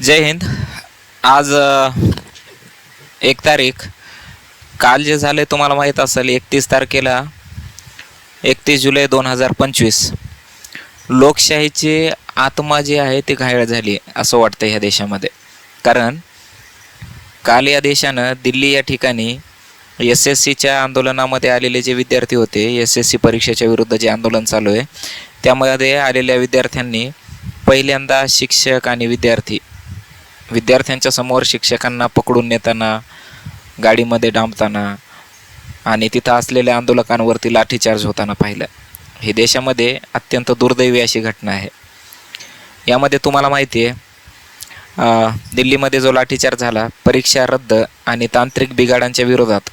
जय हिंद. आज एक तारीख. काल जे झाले तुम्हाला माहीत असेल एकतीस तारखेला एकतीस जुलै दोन हजार पंचवीस. लोकशाहीची आत्मा जी आहे ती घायळ झाली असं वाटतं ह्या देशामध्ये. कारण काल या देशानं दिल्ली या ठिकाणी एस एस सीच्या आंदोलनामध्ये आलेले जे विद्यार्थी होते एस एस सी परीक्षेच्या विरुद्ध जे आंदोलन चालू आहे त्यामध्ये आलेल्या विद्यार्थ्यांनी पहिल्यांदा शिक्षक आणि विद्यार्थी विद्यार्थ्यांच्या समोर शिक्षकांना पकडून नेताना गाडीमध्ये डांबताना आणि तिथं असलेल्या आंदोलकांवरती लाठीचार्ज होताना पाहिलं. ही देशामध्ये अत्यंत दुर्दैवी अशी घटना आहे. यामध्ये तुम्हाला माहिती आहे दिल्लीमध्ये जो लाठीचार्ज झाला परीक्षा रद्द आणि तांत्रिक बिघाडांच्या विरोधात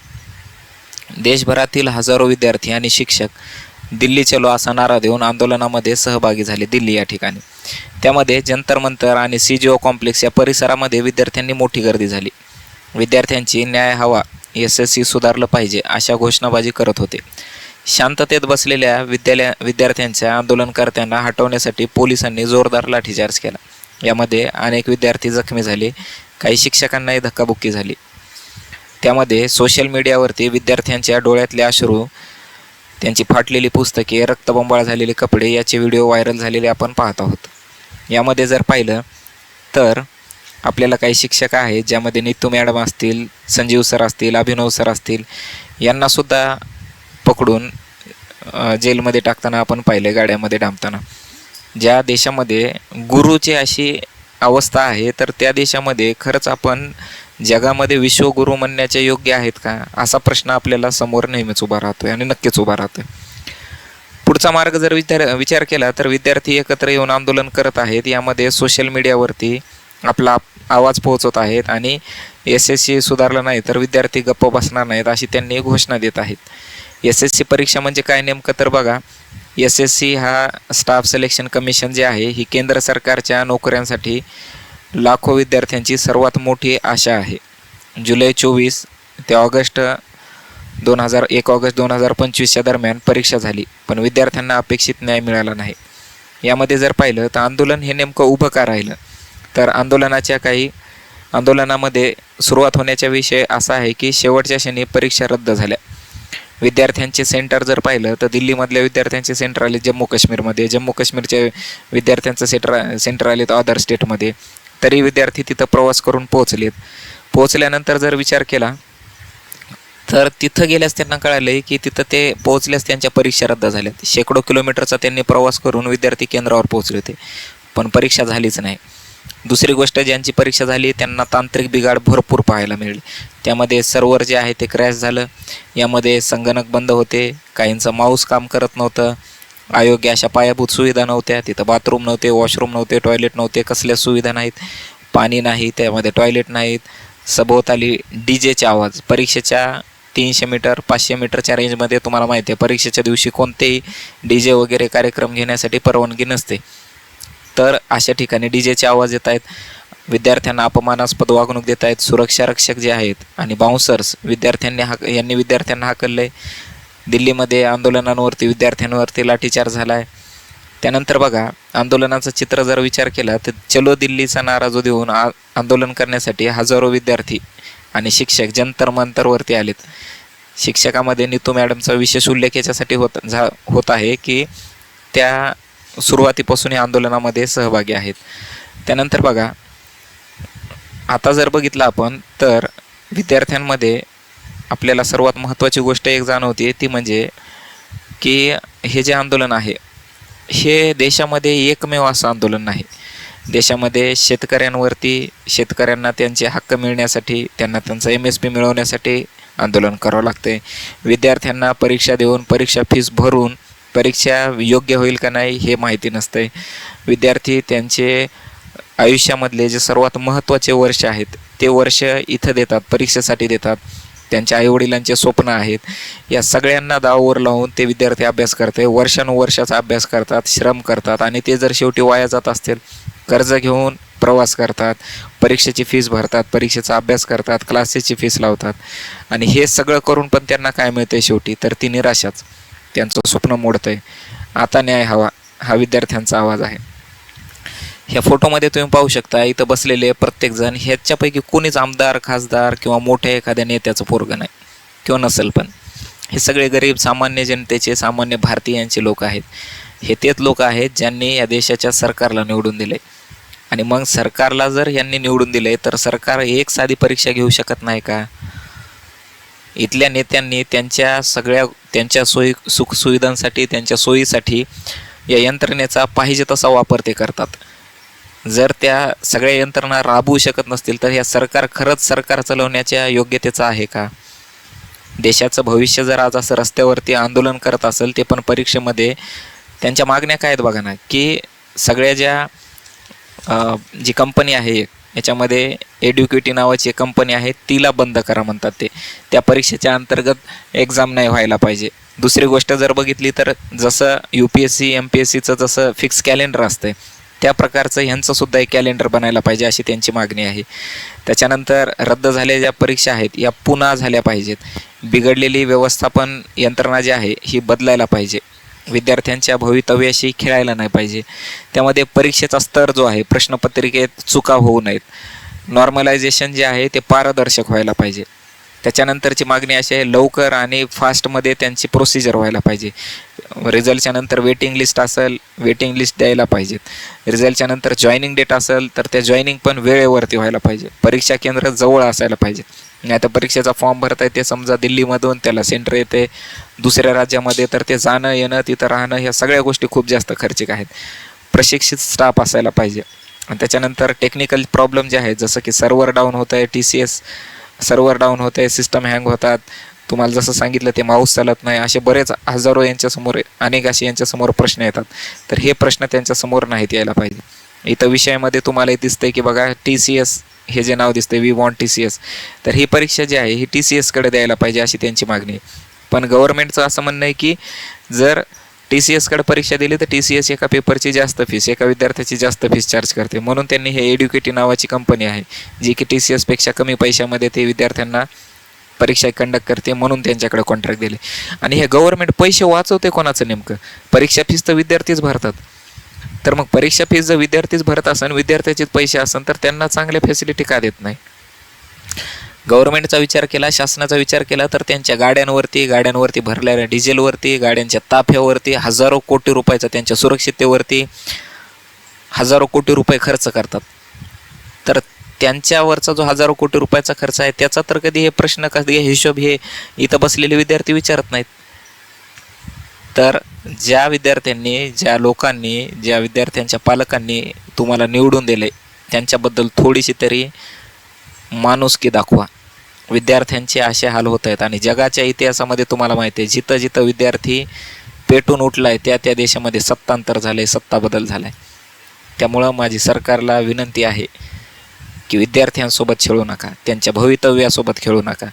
देशभरातील हजारो विद्यार्थी आणि शिक्षक दिल्ली चलो असा नारा देऊन आंदोलनामध्ये सहभागी झाले दिल्ली या ठिकाणी. त्यामध्ये जंतर मंतर आणि सी जी ओ कॉम्प्लेक्स या परिसरामध्ये विद्यार्थ्यांनी मोठी गर्दी झाली. विद्यार्थ्यांची न्याय हवा एस एस सी सुधारलं पाहिजे अशा घोषणाबाजी करत होते. शांततेत बसलेल्या विद्यालया विद्यार्थ्यांच्या आंदोलनकर्त्यांना हटवण्यासाठी पोलिसांनी जोरदार लाठीचार्ज केला. यामध्ये अनेक विद्यार्थी जखमी झाले काही शिक्षकांनाही धक्काबुक्की झाली. त्यामध्ये सोशल मीडियावरती विद्यार्थ्यांच्या डोळ्यातले अश्रू त्यांची फाटलेली पुस्तके रक्तबंबाळ झालेले कपडे याचे व्हिडिओ व्हायरल झालेले आपण पाहत आहोत. यामध्ये जर पाहिलं तर आपल्याला काही शिक्षक आहेत ज्यामध्ये नितू मॅडम असतील संजीव सर असतील अभिनव सर असतील यांनासुद्धा पकडून जेलमध्ये टाकताना आपण पाहिले गाड्यामध्ये डांबताना. ज्या देशामध्ये गुरुची अशी अवस्था आहे तर त्या देशामध्ये खरंच आपण जगामध्ये विश्वगुरु म्हणण्याचे योग्य आहेत का? असा प्रश्न आपल्याला समोर नेहमीच उभा राहतोय आणि नक्कीच उभा राहतोय. पुढचा मार्ग जर विचार विचार केला तर विद्यार्थी एकत्र येऊन आंदोलन करत आहेत. यामध्ये सोशल मीडियावरती आपला आवाज पोहोचवत आहेत आणि एस एस सी सुधारलं नाही तर विद्यार्थी गप्प बसणार नाहीत अशी त्यांनी घोषणा देत आहेत. एस एस सी परीक्षा म्हणजे काय नेमकं तर बघा एस एस सी हा स्टाफ सिलेक्शन कमिशन जे आहे ही केंद्र सरकारच्या नोकऱ्यांसाठी लाखो विद्यार्थ्यांची सर्वात मोठी आशा आहे. जुलै चोवीस ते ऑगस्ट दोन हजार एक ऑगस्ट दोन हजार पंचवीसच्या दरम्यान परीक्षा झाली पण विद्यार्थ्यांना अपेक्षित न्याय मिळाला नाही. यामध्ये जर पाहिलं तर आंदोलन हे नेमकं उभं का राहिलं? तर आंदोलनाच्या काही आंदोलनामध्ये सुरुवात होण्याचा विषय असा आहे की शेवटच्या क्षणी परीक्षा रद्द झाल्या. विद्यार्थ्यांचे सेंटर जर पाहिलं तर दिल्लीमधल्या विद्यार्थ्यांचे सेंटर आले जम्मू काश्मीरमध्ये जम्मू काश्मीरच्या विद्यार्थ्यांचं सेंटर सेंटर आलेत अदर स्टेटमध्ये तरी विद्यार्थी तिथं प्रवास करून पोहोचलेत. पोहोचल्यानंतर जर विचार केला तर तिथं गेल्यास त्यांना कळालं आहे की तिथं ते पोहोचल्यास त्यांच्या परीक्षा रद्द झाल्यात. शेकडो किलोमीटरचा त्यांनी प्रवास करून विद्यार्थी केंद्रावर पोहोचले होते. पण परीक्षा झालीच नाही. दुसरी गोष्ट ज्यांची परीक्षा झाली त्यांना तांत्रिक बिघाड भरपूर पाहायला मिळेल. त्यामध्ये सर्व्हर जे आहे ते क्रॅश झालं. यामध्ये संगणक बंद होते. काहींचं माऊस काम करत नव्हतं. अयोग्य अशा पायाभूत सुविधा नव्हत्या. तिथं बाथरूम नव्हते वॉशरूम नव्हते टॉयलेट नव्हते कसल्या सुविधा नाहीत. पाणी नाही त्यामध्ये टॉयलेट नाहीत. सभोवताली डी जेचे आवाज. परीक्षेच्या तीनशे मीटर पाचशे मीटरच्या रेंजमध्ये तुम्हाला माहिती आहे परीक्षेच्या दिवशी कोणतेही डी जे वगैरे कार्यक्रम घेण्यासाठी परवानगी नसते. तर अशा ठिकाणी डी जेचे आवाज येत आहेत. विद्यार्थ्यांना अपमानास्पद वागणूक देत आहेत. सुरक्षा रक्षक जे आहेत आणि बाउन्सर्स विद्यार्थ्यांनी हाक यांनी विद्यार्थ्यांना हाकललं आहे दिल्लीमध्ये आंदोलनांवरती विद्यार्थ्यांवरती लाठीचार झाला आहे त्यानंतर बघा आंदोलनाचं चित्र जर विचार केला तर चलो दिल्लीचा नारा जो देऊन आ आंदोलन करण्यासाठी हजारो विद्यार्थी आणि शिक्षक जंतर मंतरवरती आलेत. शिक्षकामध्ये नीतू मॅडमचा विशेष उल्लेख याच्यासाठी होत झा होत आहे की त्या सुरुवातीपासून या आंदोलनामध्ये सहभागी आहेत. त्यानंतर बघा आता जर बघितलं आपण तर विद्यार्थ्यांमध्ये आपल्याला सर्वात महत्त्वाची गोष्ट एक जाणवते ती म्हणजे की हे जे आंदोलन आहे हे देशामध्ये एकमेव असं आंदोलन नाही. देशामध्ये शेतकऱ्यांवरती शेतकऱ्यांना त्यांचे हक्क मिळण्यासाठी त्यांना त्यांचा एम एस पी मिळवण्यासाठी आंदोलन करावं लागते विद्यार्थ्यांना परीक्षा देऊन परीक्षा फीस भरून परीक्षा योग्य होईल का नाही हे माहिती नसते विद्यार्थी त्यांचे आयुष्यामधले जे सर्वात महत्त्वाचे वर्ष आहेत ते वर्ष इथं देतात परीक्षेसाठी देतात. त्यांच्या आईवडिलांचे स्वप्न आहेत. या सगळ्यांना दावावर लावून ते विद्यार्थी अभ्यास करते. वर्षानुवर्षाचा अभ्यास करतात श्रम करतात आणि ते जर शेवटी वाया जात असतील कर्ज घेऊन प्रवास करतात परीक्षेची फीस भरतात परीक्षेचा अभ्यास करतात क्लासेसची फीस लावतात आणि हे सगळं करून पण त्यांना काय मिळतंय शेवटी? तर ती निराशाच. त्यांचं स्वप्न मोडतंय. आता न्याय हवा. हा विद्यार्थ्यांचा आवाज आहे. ह्या फोटोमध्ये तुम्ही पाहू शकता इथं बसलेले प्रत्येकजण ह्याच्यापैकी कोणीच आमदार खासदार किंवा मोठ्या एखाद्या नेत्याचं पोरग नाही किंवा नसेल पण. हे सगळे गरीब सामान्य जनतेचे सामान्य भारतीयांचे लोक आहेत. हे तेच लोक आहेत ज्यांनी या देशाच्या सरकारला निवडून दिले आणि मग सरकारला जर यांनी निवडून दिले तर सरकार एक साधी परीक्षा घेऊ शकत नाही का? इथल्या नेत्यांनी त्यांच्या सगळ्या त्यांच्या सोयी सुखसुविधांसाठी त्यांच्या सोयीसाठी या यंत्रणेचा पाहिजे तसा वापर ते करतात. जर त्या सगळ्या यंत्रणा राबवू शकत नसतील तर ह्या सरकार खरंच सरकार चालवण्याच्या योग्यतेचं आहे का? देशाचं भविष्य जर आज असं रस्त्यावरती आंदोलन करत असेल ते पण परीक्षेमध्ये त्यांच्या मागण्या काय आहेत बघा ना की सगळ्या ज्या जी कंपनी आहे याच्यामध्ये एड्युकेटी नावाची एक कंपनी आहे तिला बंद करा म्हणतात ते. त्या परीक्षेच्या अंतर्गत एक्झाम नाही व्हायला पाहिजे. दुसरी गोष्ट जर बघितली तर जसं U P S C M P S सीचं जसं फिक्स कॅलेंडर असतं त्या प्रकारचं ह्यांचं सुद्धा एक कॅलेंडर बनायला पाहिजे अशी त्यांची मागणी आहे. त्याच्यानंतर रद्द झालेल्या ज्या परीक्षा आहेत या पुन्हा झाल्या पाहिजेत. बिघडलेली व्यवस्थापन यंत्रणा जी आहे ही बदलायला पाहिजे. विद्यार्थ्यांच्या भवितव्याशी खेळायला नाही पाहिजे. त्यामध्ये परीक्षेचा स्तर जो आहे प्रश्नपत्रिकेत चुका होऊ नयेत. नॉर्मलायझेशन जे आहे ते पारदर्शक व्हायला पाहिजे. त्याच्यानंतरची मागणी अशी आहे लवकर आणि फास्टमध्ये त्यांची प्रोसिजर व्हायला पाहिजे. रिझल्टच्या नंतर वेटिंग लिस्ट असेल वेटिंग लिस्ट द्यायला पाहिजेत. रिझल्टच्या नंतर जॉईनिंग डेट असेल तर त्या जॉईनिंग पण वेळेवरती व्हायला पाहिजे. परीक्षा केंद्र जवळ असायला पाहिजे. आणि आता परीक्षेचा फॉर्म भरता येते समजा दिल्लीमधून त्याला सेंटर येते दुसऱ्या राज्यामध्ये तर ते जाणं येणं तिथं राहणं ह्या सगळ्या गोष्टी खूप जास्त खर्चिक आहेत. प्रशिक्षित स्टाफ असायला पाहिजे. आणि त्याच्यानंतर टेक्निकल प्रॉब्लेम जे आहेत जसं की सर्व्हर डाऊन होतं आहे T C S server down होत आहे सिस्टम हँग होतात. तुम्हाला जसं सांगितलं ते माऊस चालत नाही. असे बरेच हजारो यांच्यासमोर अनेक असे यांच्यासमोर प्रश्न येतात. तर हे प्रश्न त्यांच्यासमोर नाहीत यायला पाहिजे. इथं विषयामध्ये तुम्हाला हे दिसतंय की बघा टी सी एस हे जे नाव दिसतंय we want T C S तर ही परीक्षा जी आहे ही टी सी एसकडे द्यायला पाहिजे अशी त्यांची मागणी आहे. पण गव्हर्नमेंटचं असं म्हणणं आहे की जर टी सी एसकडे परीक्षा दिली तर टी सी एस एका पेपरची जास्त फीस एका विद्यार्थ्याची जास्त फीस चार्ज करते. म्हणून त्यांनी हे एड्युकेटी नावाची कंपनी आहे जी की टी सी एसपेक्षा कमी पैशामध्ये ते विद्यार्थ्यांना परीक्षा कंडक्ट करते म्हणून त्यांच्याकडे कॉन्ट्रॅक्ट दिले. आणि हे गव्हर्नमेंट पैसे वाचवते कोणाचं नेमकं? परीक्षा फीस तर विद्यार्थीच भरतात. तर मग परीक्षा फीस जर विद्यार्थीच भरत असेल विद्यार्थ्याचेच पैसे असन तर त्यांना चांगल्या फॅसिलिटी का देत नाही? गव्हर्नमेंटचा विचार केला शासनाचा विचार केला तर त्यांच्या गाड्यांवरती गाड्यांवरती भरलेल्या डिझेलवरती गाड्यांच्या ताफ्यावरती हजारो कोटी रुपयाचा त्यांच्या सुरक्षिततेवरती हजारो कोटी रुपये खर्च करतात. तर त्यांच्यावरचा जो हजारो कोटी रुपयाचा खर्च आहे त्याचा तर कधी हे प्रश्न कधी हे हिशोब हे इथं बसलेले विद्यार्थी विचारत नाहीत. तर ज्या विद्यार्थ्यांनी ज्या लोकांनी ज्या विद्यार्थ्यांच्या पालकांनी तुम्हाला निवडून दिले त्यांच्याबद्दल थोडीशी तरी माणुसकी दाखवा. विद्यार्थ्यांचे असे हाल होत आहेत. आणि जगाच्या इतिहासामध्ये तुम्हाला माहिती आहे जिथं जिथं विद्यार्थी पेटून उठला आहे त्या त्या देशामध्ये सत्तांतर झाले सत्ता बदल झाला आहे त्यामुळं माझी सरकारला विनंती आहे की विद्यार्थ्यांसोबत खेळू नका त्यांच्या भवितव्यासोबत खेळू नका.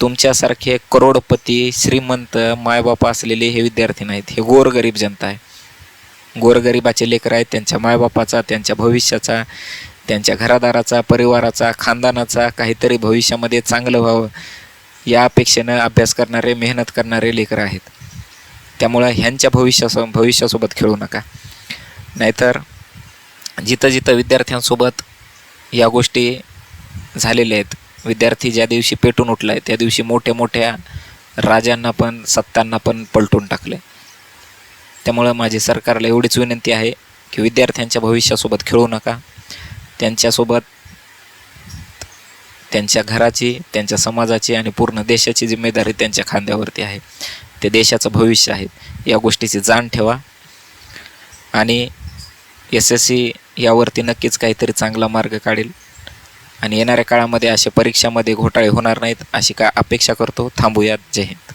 तुमच्यासारखे करोडपती श्रीमंत मायबाप असलेले हे विद्यार्थी नाहीत. हे गोरगरीब जनता आहे. गोरगरिबाचे लेकर आहेत त्यांच्या मायबापाचा त्यांच्या भविष्याचा त्यांच्या घरादाराचा परिवाराचा खानदानाचा काहीतरी भविष्यामध्ये चांगलं व्हावं या अपेक्षेनं अभ्यास करणारे मेहनत करणारे लेकरं आहेत. त्यामुळं ह्यांच्या भविष्यासो भविष्यासोबत खेळू नका. नाहीतर जिथं जिथं विद्यार्थ्यांसोबत या गोष्टी झालेल्या आहेत विद्यार्थी ज्या दिवशी पेटून उठला आहे त्या दिवशी मोठ्या मोठ्या राजांना पण सत्तांना पण पलटून टाकले त्यामुळं माझी सरकारला एवढीच विनंती आहे की विद्यार्थ्यांच्या भविष्यासोबत खेळू नका. त्यांच्यासोबत त्यांच्या घराची त्यांच्या समाजाची आणि पूर्ण देशाची जिम्मेदारी त्यांच्या खांद्यावरती आहे. ते देशाचं भविष्य आहे. या गोष्टीची जाण ठेवा. आणि एस एस सी यावरती नक्कीच काहीतरी चांगला मार्ग काढेल. आणि येणाऱ्या काळामध्ये अशा परीक्षामध्ये घोटाळे होणार नाहीत अशी का अपेक्षा करतो. थांबूयात. जय हिंद.